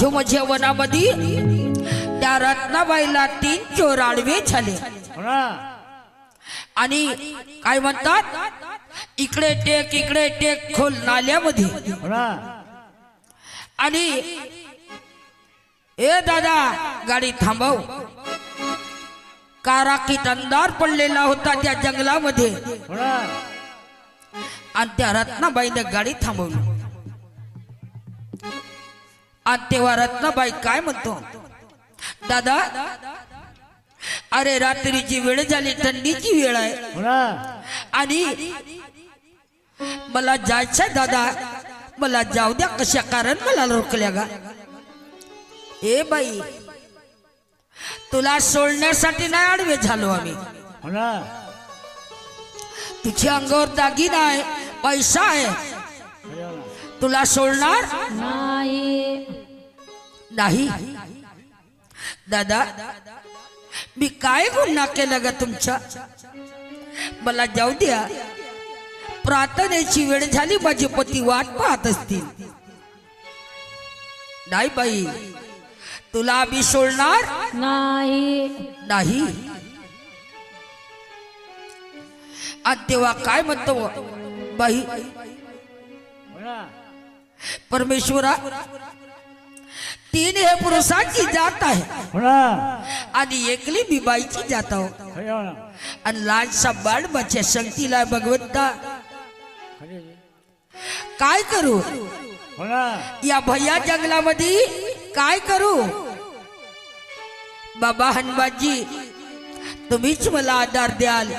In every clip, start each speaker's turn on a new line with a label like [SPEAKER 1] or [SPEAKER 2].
[SPEAKER 1] मधोमध्य वनामध्ये त्या रत्नाबाईला तीन चोर आडवे झाले. आणि काय म्हणतात? इकडे टेक इकडे टेक खोल नाल्यामध्ये. आणि ए दादा गाडी थांबव. काराकीत अंधार पडलेला होता त्या जंगलामध्ये. आणि त्या रत्नाबाईने गाडी थांबवली. आणि तेव्हा रत्नाबाई काय म्हणतो? दादा अरे रात्रीची वेळ झाली थंडीची वेळ आहे.
[SPEAKER 2] हो ना
[SPEAKER 1] आणि मला जायचंय दादा. मला जाऊ द्या कशा कारण मला रोखल्या गा ए बाई तुला सोडण्यासाठी नाही आडवे झालो आम्ही.
[SPEAKER 2] हो
[SPEAKER 1] तुझ्या अंगावर दागिना आहे पैसा आहे.
[SPEAKER 2] हो
[SPEAKER 1] तुला सोडणार?
[SPEAKER 3] नाही.
[SPEAKER 1] नाही? दादा मी काय गुन्हा केला ग तुमचा? मला जाऊ द्या. प्रार्थनेची वेळ झाली माझे पती वाट पाहत असतील. नाही बाई तुला आम्ही सोडणार?
[SPEAKER 3] नाही.
[SPEAKER 1] नाही. आणि तेव्हा काय म्हणतो? बाई परमेश्वरा तीन हे पुरुषांची जात आहे.
[SPEAKER 2] हो
[SPEAKER 1] आणि एकली मी बाईची जात आहो.
[SPEAKER 2] हो
[SPEAKER 1] आणि लहानसा बाळबाच्या शक्तीला भगवंता. काय करू?
[SPEAKER 2] हो
[SPEAKER 1] या भैया जंगलामध्ये काय करू? बाबा हनुमानजी तुम्हीच मला आधार द्याल.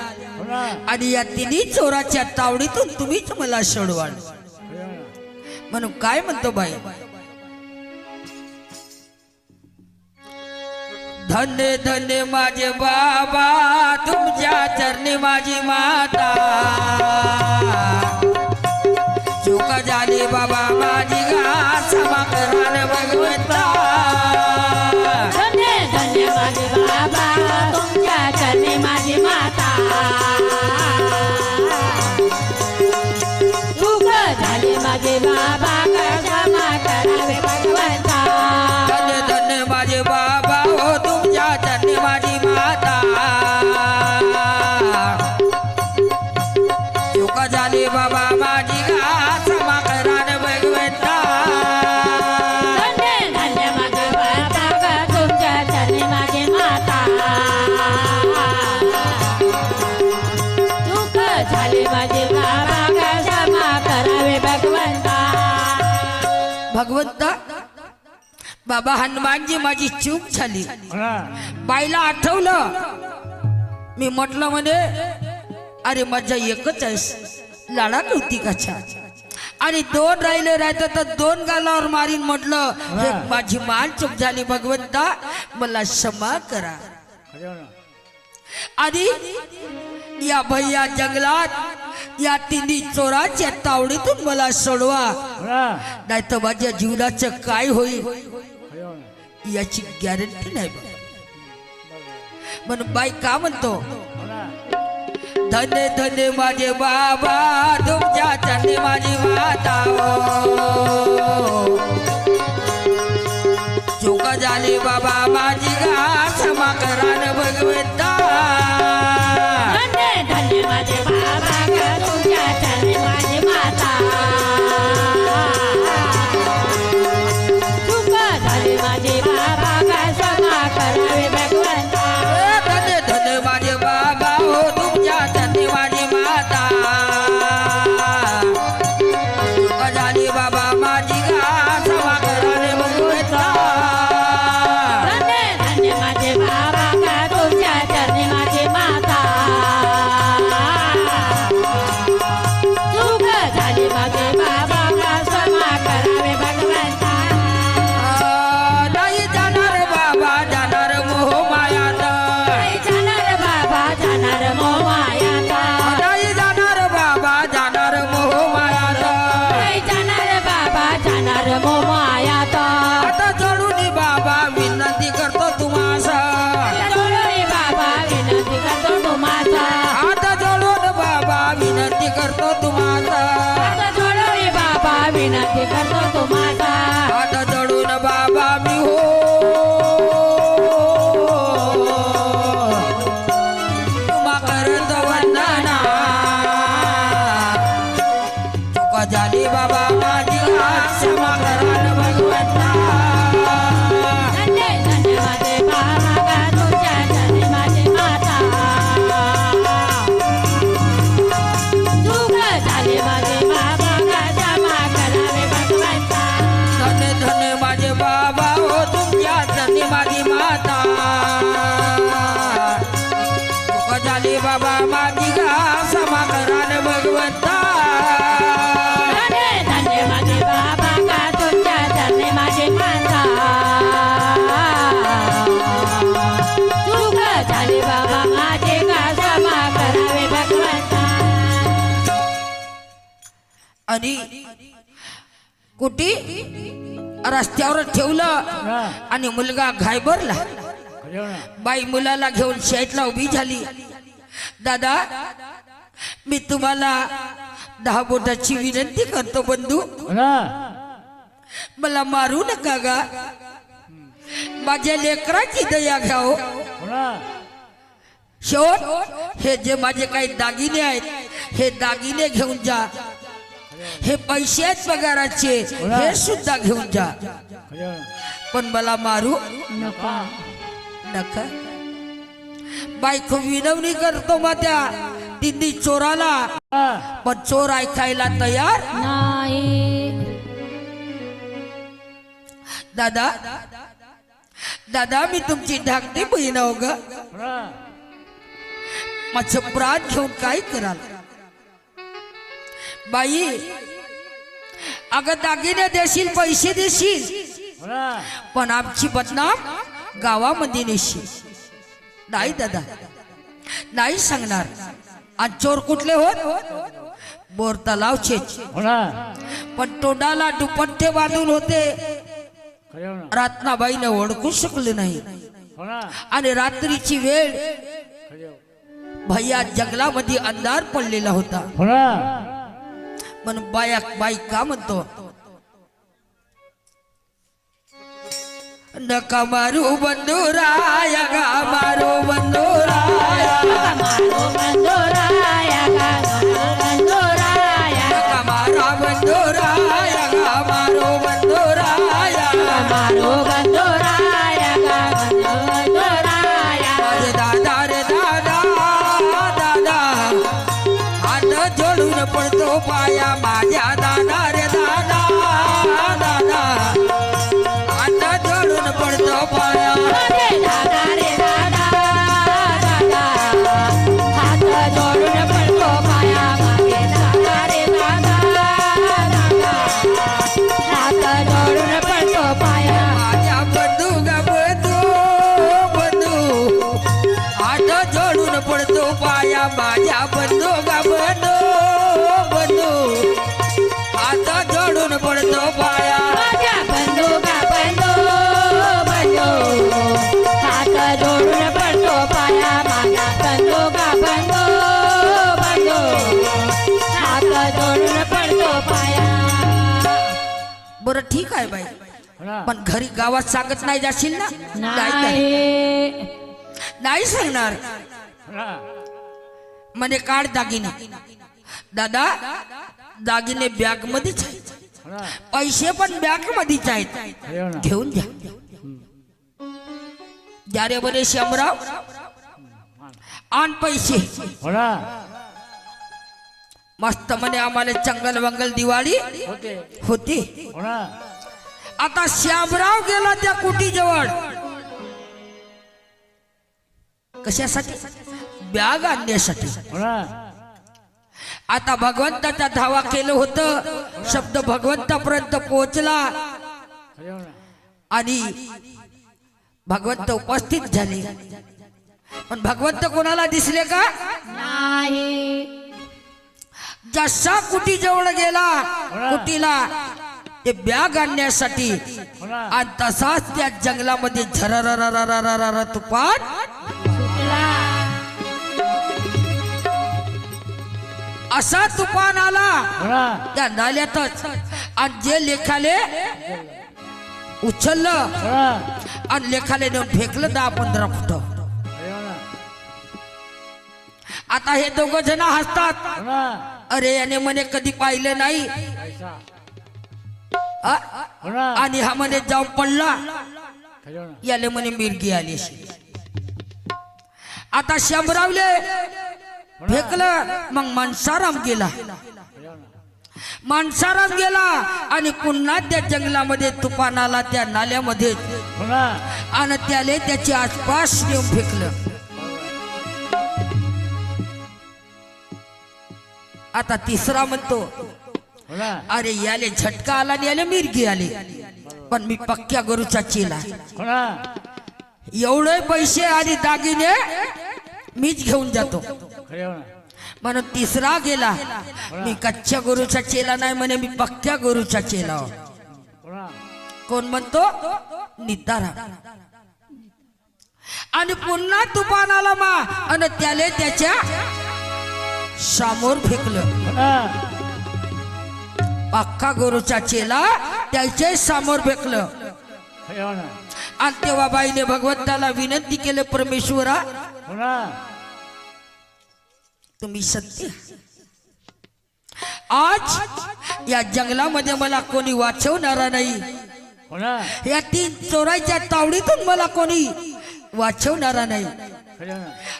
[SPEAKER 1] आणि या तिन्ही चोराच्या तावडीतून तुम्हीच मला सोडवाल. म्हणून काय म्हणतो बाई? धन्य धन्य माझे बाबा तुमच्या चरणी माझी माता. चुका झाली बाबा माझी.
[SPEAKER 3] बाबा
[SPEAKER 1] हनुमानजी माझी चूक झाली. बाईला आठवलं. मी म्हटलं म्हणे अरे माझा एकच आहे लाडा कौतिकाच्या आणि दोन राहिले राहतं तर दोन गालावर मारीन म्हटलं माझी मान चूक झाली भगवंता. मला क्षमा करा. आणि या भैया जंगलात या तिन्ही चोराच्या तावडीतून मला सोडवा. नाही तर माझ्या जीवनाचं काय होईल? याची गॅरंटी नाही बघ म्हणून बाई का म्हणतो?
[SPEAKER 2] हो ना
[SPEAKER 1] माझे बाबा तुमच्या चरणी माझी माता हो. कुटी रस्त्यावर ठेवलं आणि मुलगा घायबरला बाई मुलाला घेऊन शेतला उभी झाली. दादा मी तुम्हाला दहा बोटाची विनंती करतो बंधू. मला मारू नका गा. माझ्या लेकराची दया घ्याव. शेवट हे जे माझे काही दागिने आहेत हे दागिने घेऊन जा. हे पैसे आहेत पगाराचे हे सुद्धा घेऊन जा. पण मला मारू?
[SPEAKER 3] नका.
[SPEAKER 1] नका? बायको विनवणी करतो माझ्या तिन्ही चोराला. पण चोर ऐकायला तयार?
[SPEAKER 3] नाही.
[SPEAKER 1] दादा दादा मी तुमची धाकटी बहीण ग.
[SPEAKER 2] हो. ना
[SPEAKER 1] माझं प्राण घेऊन काय कराल? बाई अगं दागिने देशील पैसे देशील पण आमची बदनाम गावामध्ये नेशील. नाही दादा नाही सांगणार. आणि चोर कुठले होत? बोर तलावचे पण तोंडाला दुपट्टे बांधून होते. रात्नाबाईने ओळखू शकले नाही. आणि रात्रीची वेळ भैया जंगलामध्ये अंधार पडलेला होता.
[SPEAKER 3] menbayak baik kamu tu. Nak kamaru bandura ya kamaru bandura ya kamaru bandura ya bandura ya bandura ya
[SPEAKER 1] बरं ठीक आहे बाई. पण घरी गावात सांगत नाही जाशील ना? नाही. सांगणार.
[SPEAKER 2] हो. ना
[SPEAKER 1] म्हणे काढ दागिने. दादा दागिने बॅग मध्येच आहेत पैसे पण बॅग मध्येच आहेत घेऊन घ्या द्या रे बरे श्यामराव. आण पैसे.
[SPEAKER 2] हो
[SPEAKER 1] मस्त म्हणे आम्हाला चंगल वंगल दिवाळी
[SPEAKER 2] होते.
[SPEAKER 1] होती.
[SPEAKER 2] हो
[SPEAKER 1] आता श्यामराव गेला त्या कुटी जवळ कशासाठी? बॅग आणण्यासाठी.
[SPEAKER 2] हो
[SPEAKER 1] आता भगवंताचा धावा केलं होतं. शब्द भगवंतापर्यंत पोहोचला.
[SPEAKER 2] ना.
[SPEAKER 1] आणि भगवंत उपस्थित झाले. पण भगवंत कोणाला दिसले का?
[SPEAKER 3] नाही.
[SPEAKER 1] जसा कुटी जवळ गेला कुटीला ते बॅग आणण्यासाठी आणि तसाच त्या जंगलामध्ये झरर
[SPEAKER 3] तुपात
[SPEAKER 1] असा तुफान आला. त्या नाल्यातच. आणि जे लेखाले उचललं आणि लेखाले नेऊन फेकलं दहा पंधरा फुट. आता हे दोघ जण हसतात. अरे याने म्हणे कधी पाहिलं नाही. आणि हा म्हणे जाऊन पडला. याले म्हणे मिरगी आली. आता शंभरावले फेकलं मग मनसाराम गेला. माणसाराम गेला आणि पुन्हा त्या जंगलामध्ये तुफान आला त्या नाल्यामध्ये. आणि त्याले त्याच्या आसपास नेऊन फेकलं. आता तिसरा म्हणतो
[SPEAKER 2] हो
[SPEAKER 1] अरे याले झटका आला आणि याले मिरगी आली. पण मी पक्क्या गरुचा चेला.
[SPEAKER 2] हो
[SPEAKER 1] एवढे पैसे आणि दागिने मीच घेऊन जातो.
[SPEAKER 2] ना.
[SPEAKER 1] म्हणून तिसरा गेला. मी कच्च्या गुरुचा चेला नाही म्हणे मी पक्क्या गुरुचा चेला.
[SPEAKER 2] पुन्हा
[SPEAKER 1] कोण? म्हणतो? नितारा. आणि पुन्हा तुफान आला मा आणि त्याले त्याच्या समोर फेकलं. पक्का गुरुचा चेला त्याच्यासमोर फेकलं. आणि तेव्हा बाईने भगवंताला विनंती केले परमेश्वरा तुम्ही सत्य. आज या जंगलामध्ये मला कोणी वाचवणारा नाही. या तीन चोराच्या तावडीतून मला कोणी वाचवणारा नाही.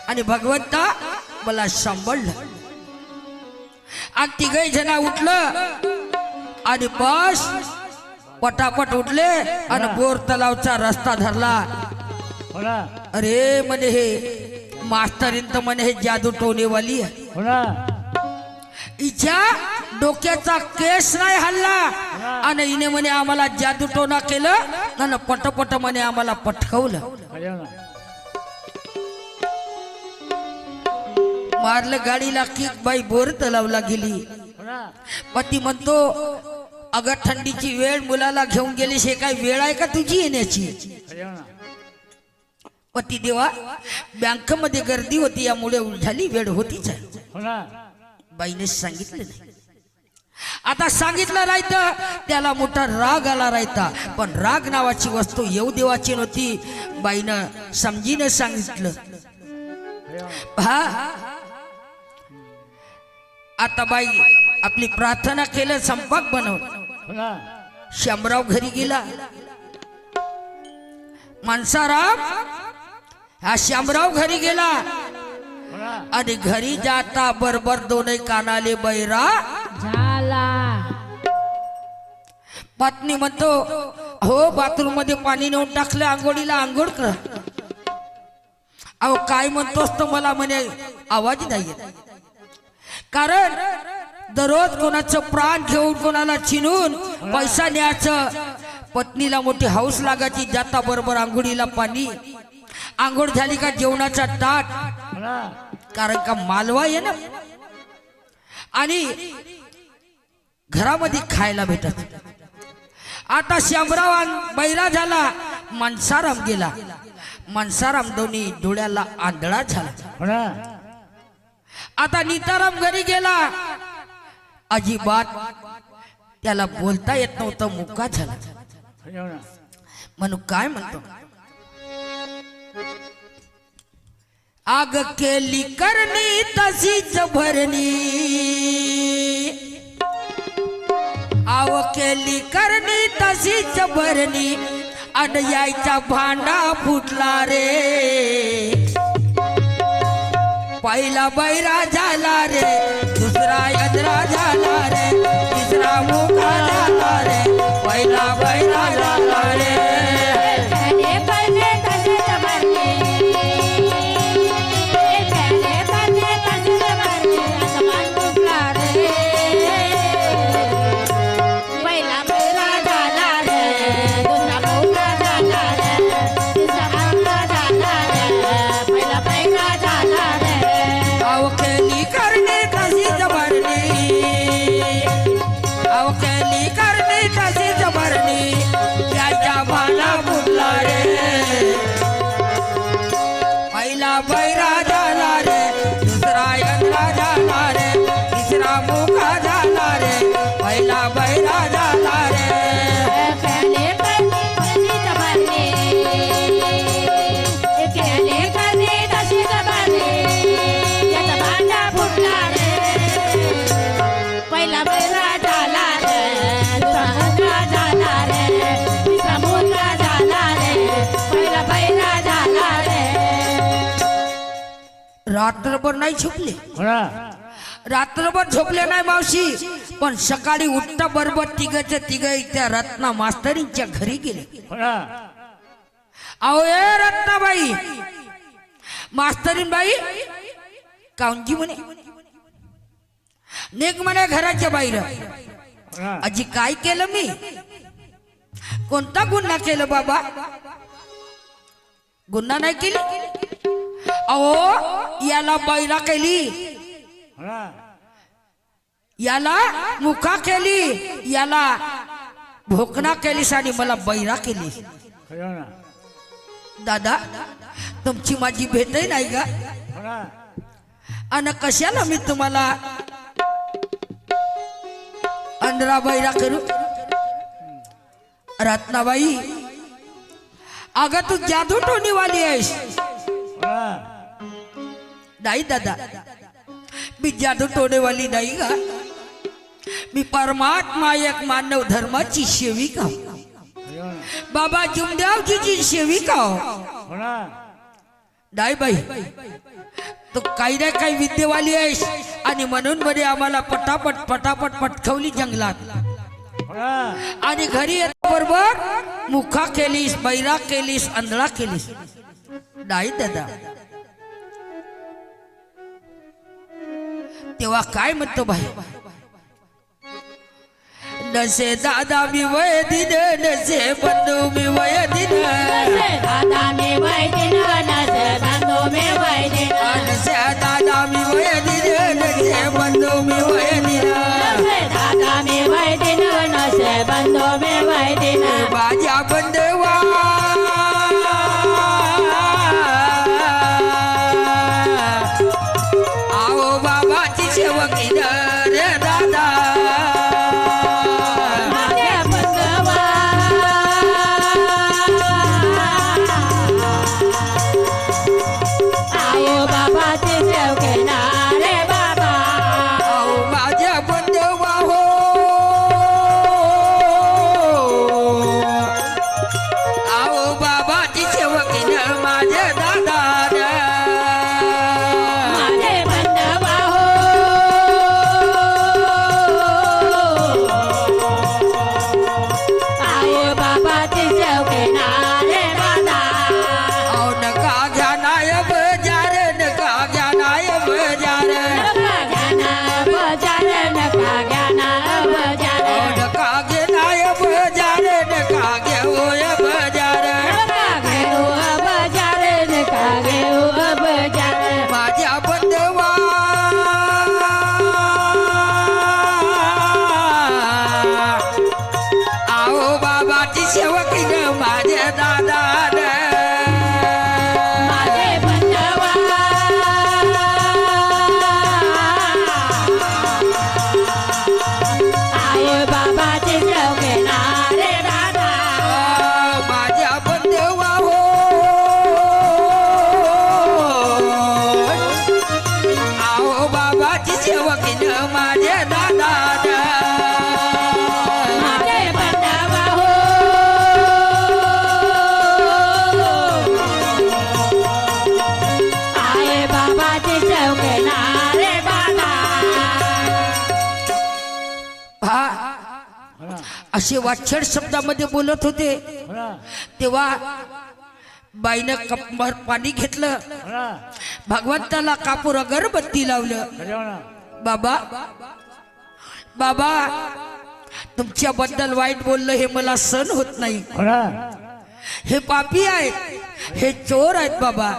[SPEAKER 1] आणि भगवंता मला सांभाळलं. आणि तिघही जना उठलं. आणि बस पटापट उठले आणि बोर तलावचा रस्ता धरला. अरे म्हणे हे मास्तरीन तर म्हणे हे जादू टोनेवाली हिच्या डोक्याचा केस नाही हल्ला. आणि हिने म्हणे आम्हाला जादू टोना केलं आणि पटपट म्हणे आम्हाला पटकवलं. मारलं गाडीला किक बाई बोर तलावला गेली. पती म्हणतो अगं थंडीची वेळ मुलाला घेऊन गेलीस हे काय वेळ आहे का तुझी येण्याची? पती देवा बँकमध्ये गर्दी होती यामुळे उलझाली वेळ होतीच आहे. बाईने सांगितलं नाही. आता सांगितलं राहतं त्याला मोठा राग आला राहता पण राग नावाची वस्तू येऊ देवाची नव्हती. बाईनं समजीनं सांगितलं.
[SPEAKER 2] हा
[SPEAKER 1] आता बाई आपली प्रार्थना केलं संपाक बनव. शामराव घरी गेला. माणसाराम हा शामराव घरी गेला. आणि घरी जाता बरोबर दोनही कानाले बैरा.
[SPEAKER 3] झाला.
[SPEAKER 1] पत्नी म्हणतो हो बाथरूममध्ये पाणी नेऊन टाकलं आंघोळीला आंघोळ कर. अहो काय म्हणतोस तो मला म्हणे आवाज नाही येत. कारण दररोज कोणाचं प्राण घेऊन कोणाला चिनून पैसा न्यायचं. पत्नीला मोठी हाऊस लागायची जाता बरोबर आंघोळीला पाणी. आंघोळ झाली का जेवणाचा ताट. कारण का मालवा आहे ना. आणि घरामध्ये खायला भेटत. आता श्यामराव बैरा झाला मनसाराम गेला. मनसाराम दोन्ही डोळ्याला आंधळा झाला.
[SPEAKER 2] हो
[SPEAKER 1] आता निताराम घरी गेला. अजिबात त्याला बोलता येत नव्हतं मुका झाला. म्हणून काय म्हणतो? आग केली करणी तशीच भरणी आव केली करणी तशीच भरणी अडयायचा भांडा फुटला रे. पहिला बैरा झाला रे दुसरा यजरा झाला रे तिसरा मुका झाला रे पहिला बैरा झाला रात्रभर नाही झोपले. रात्रभर झोपले नाही मावशी. पण सकाळी उठता बरोबर तिघच्या तिघ त्या रत्ना मास्तरींच्या घरी गेले. अहो ए रत्नाबाई. मास्तरीन बाई काऊनजी म्हणे. नेक म्हणे घराच्या बाहेर. आजी काय केलं मी? कोणता गुन्हा केलं बाबा? गुन्हा नाही केली? अहो याला बैरा केली. याला मुका केली. याला भोकणा केलीस आणि मला बैरा केली. दादा तुमची माझी भेटही नाही
[SPEAKER 2] ना
[SPEAKER 1] आणि कशाला मी तुम्हाला अंधरा बैरा करू? रत्नाबाई अगं तू जादू टोनीवाली आहेस. नाही दादा. मी जादू टोनेवाली नाही का? मी परमात्मा एक मानव धर्माची सेविका. बाबा जुमदेवजीची सेविका. नाही बाई. तू काही ना काही विद्येवाली आहेस. आणि म्हणून मध्ये आम्हाला पटापट पटापट पटकवली जंगलात. आणि घरी येत बरोबर मुखा केलीस बैरा केलीस आंधळा केलीस. नाही दादा. तेव्हा काय म्हणतो बाई? नसे दादा मी वय दिन नसे बंधू मी वय दिन.
[SPEAKER 3] दादा मी वैदिन नसे बंधू मी वैदिन
[SPEAKER 1] नसे दादा मी वय दिन नसे बंधू मी वय दिन.
[SPEAKER 3] दादा मी वैदिन नसे बंधू मी वैदिन
[SPEAKER 1] माझ्या बंधवा असे वाच्छड शब्दामध्ये बोलत होते. तेव्हा बाईनं कपभर पाणी घेतलं. भगवंताला कापूर अगरबत्ती लावलं. बाबा बाबा तुमच्या बद्दल वाईट बोललं हे मला सहन होत नाही.
[SPEAKER 2] हो.
[SPEAKER 1] पापी आहेत. हे चोर आहेत बाबा.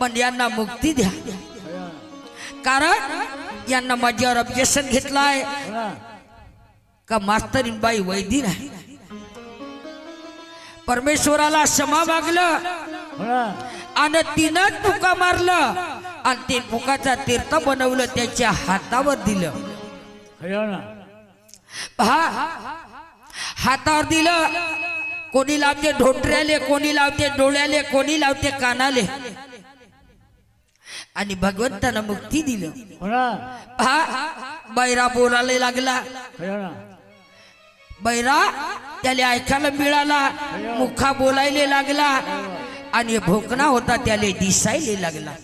[SPEAKER 1] पण यांना मुक्ती द्या. कारण यांना माझ्यावर ऑब्जेक्शन घेतलाय.
[SPEAKER 2] हो. ना
[SPEAKER 1] का मास्तरीन बाई वैदिन आहे. परमेश्वराला क्षमा मागलं आणि तिनं फुका मारलं आणि ते फुकाचा तीर्थ बनवलं त्याच्या हातावर दिलं.
[SPEAKER 2] हो
[SPEAKER 1] पहा हातावर दिलं. कोणी लावते ढोटऱ्याले कोणी लावते डोळ्याले कोणी लावते कानाले. आणि भगवंतानं मुक्ती दिलं. पहा बैरा बोलायला लागला. बैरा त्याला ऐकायला मिळाला मुखा बोलायला लागला आणि भोकणा होता त्याला दिसायला लागला.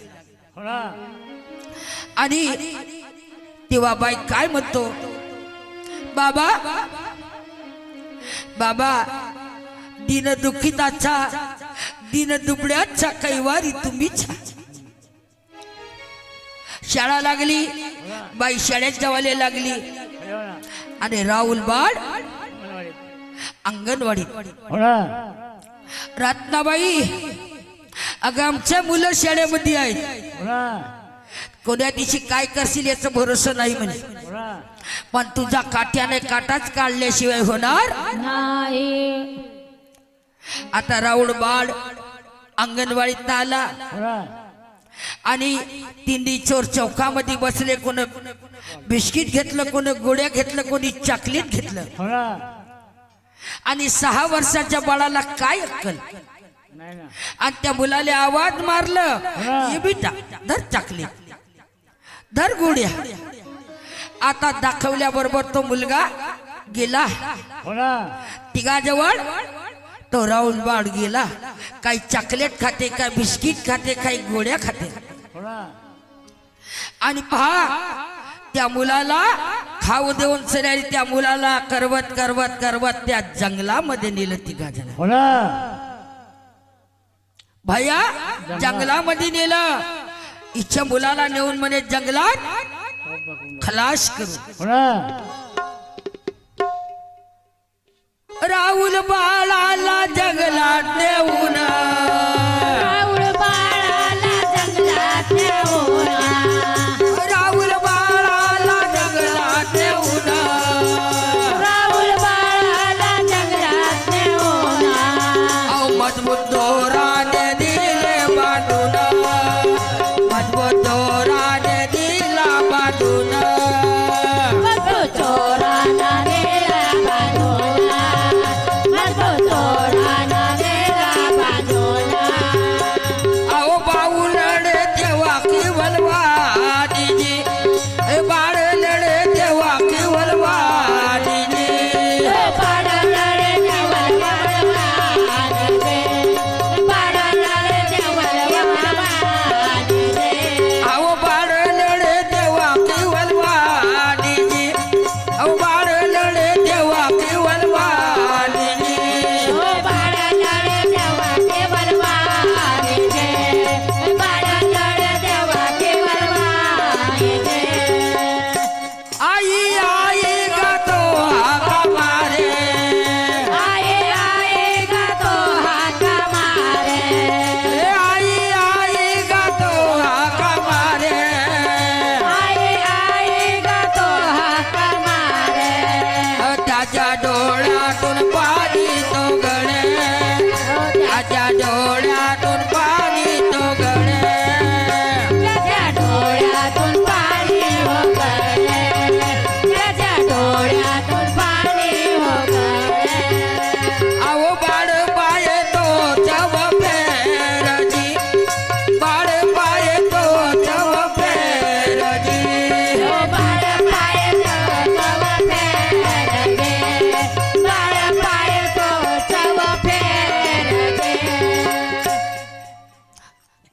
[SPEAKER 1] आणि तेव्हा बाई काय म्हणतो? बाबा बाबा दिन दुखिताचा दिन दुबड्याचा कैवारी तुम्हीच शाळा लागली बाई शाळेत जावायला लागली. आणि राहुल बाळ
[SPEAKER 2] अंगणवाडीत.
[SPEAKER 1] अंगणवाडीत
[SPEAKER 2] हो ना.
[SPEAKER 1] रत्नाबाई अगं आमच्या मुलं शाळेमध्ये आहेत.
[SPEAKER 2] हो
[SPEAKER 1] कोण्या दिवशी काय करशील याचं भरोसा नाही म्हणे.
[SPEAKER 2] हो
[SPEAKER 1] पण तुझा काठ्याने काटाच काढल्याशिवाय होणार
[SPEAKER 3] नाही.
[SPEAKER 1] आता राऊळ बाळ अंगणवाडीत आला.
[SPEAKER 2] हो
[SPEAKER 1] आणि तिंडी चोर चौकामध्ये बसले कोण बिस्किट घेतलं कोण गोळ्या घेतलं कोणी चॉकलेट घेतलं.
[SPEAKER 2] हो ना.
[SPEAKER 1] आणि सहा वर्षाच्या बाळाला काय अक्कल? आणि त्या मुलाले आवाज मारलं ये बेटा धर चॉकलेट धर गोळ्या आता दाखवल्याबरोबर तो मुलगा गेला.
[SPEAKER 2] हो
[SPEAKER 1] तिघाजवळ तो राहुल बाळ गेला. काही चॉकलेट खाते काय बिस्किट खाते काही गोळ्या खाते.
[SPEAKER 2] हो
[SPEAKER 1] आणि पहा त्या मुलाला खाऊ देऊन सरी त्या मुलाला. करवत करवत करवत त्या जंगलामध्ये नेलं तिघा जण
[SPEAKER 2] हो ना.
[SPEAKER 1] भैया जंगलामध्ये नेलं. इच्छा मुलाला नेऊन म्हणे जंगलात खलास करू.
[SPEAKER 2] हो ना.
[SPEAKER 1] राहुल बाळाला जंगलात नेऊन.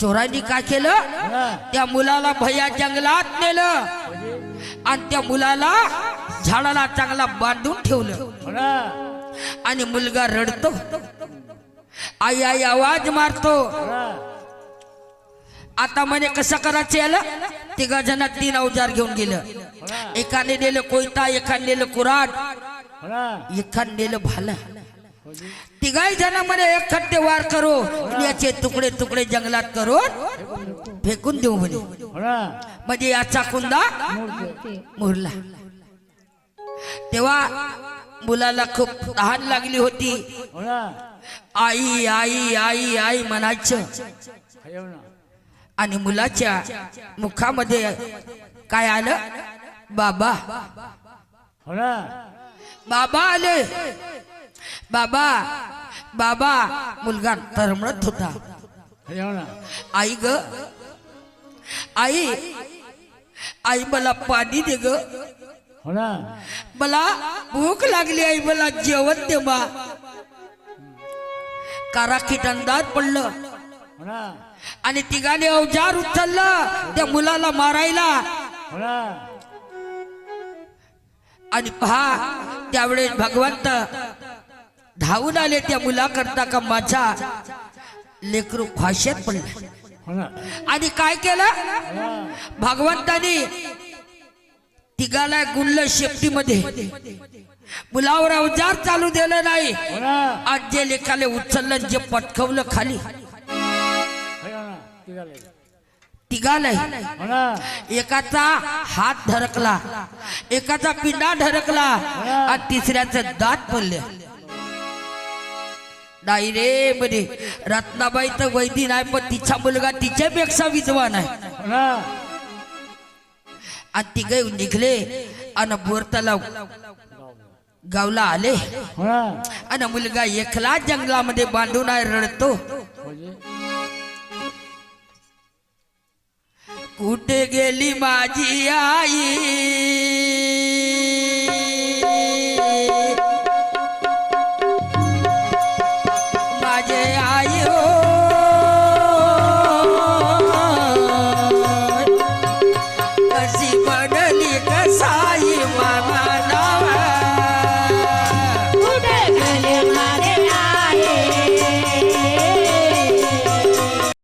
[SPEAKER 1] चोरांनी काय केलं? त्या मुलाला भैया जंगलात नेलं. आणि त्या मुलाला झाडाला चांगला बांधून ठेवलं. आणि मुलगा रडतो. आई आई आवाज मारतो. आता म्हणे कसं करायचं याला? तिघा जणात तीन अवजार घेऊन गेलं. एकाने नेलं कोयता एकाने नेलं कुराड एकाने नेलं भाला. तिघाही जण म्हणे एक खट्टे वार करू याचे तुकडे तुकडे जंगलात करून फेकून देऊ म्हणे. म्हणजे याचा कुंदा मुरला. तेव्हा मुलाला खूप तहान लागली होती. आई आई आई आई म्हणायचं. आणि मुलाच्या मुखामध्ये काय आलं? बाबा.
[SPEAKER 2] हो. ना
[SPEAKER 1] बाबा आले. बाबा बाबा मुलगा तरमळत होता. आई ग आई आई मला पाणी दे ग. मला भूक लागली आई मला जेवण दे बा. काराखीट अंदाज पडलं. आणि तिघाने अवजार उचललं त्या मुलाला मारायला. आणि पहा त्यावेळेस भगवंत धावून आले त्या मुलाकरता का माझा लेकरू फाश्यात पडला
[SPEAKER 2] हो
[SPEAKER 1] आणि काय केलं? भगवंतानी तिघाला गुणलं शेपटीमध्ये मुलावर अवजार चालू दिलं नाही.
[SPEAKER 2] हो
[SPEAKER 1] आज जे लेखाले उचललं जे पटकवलं खाली. तिघालय
[SPEAKER 2] हो ना.
[SPEAKER 1] एकाचा हात धरकला एकाचा पिंडा धरकला आणि तिसऱ्याचं दात पडले. नाही रे म्हणे. रत्नाबाई तर वैदी नाही पण तिचा मुलगा तिच्यापेक्षा विद्वान आहे. आणि तिघे निघले आणि बोर तलाव गावला आले. आणि मुलगा एकला जंगलामध्ये बांधून आहे रडतो.
[SPEAKER 2] म्हणजे?
[SPEAKER 1] कुठे गेली माझी आई?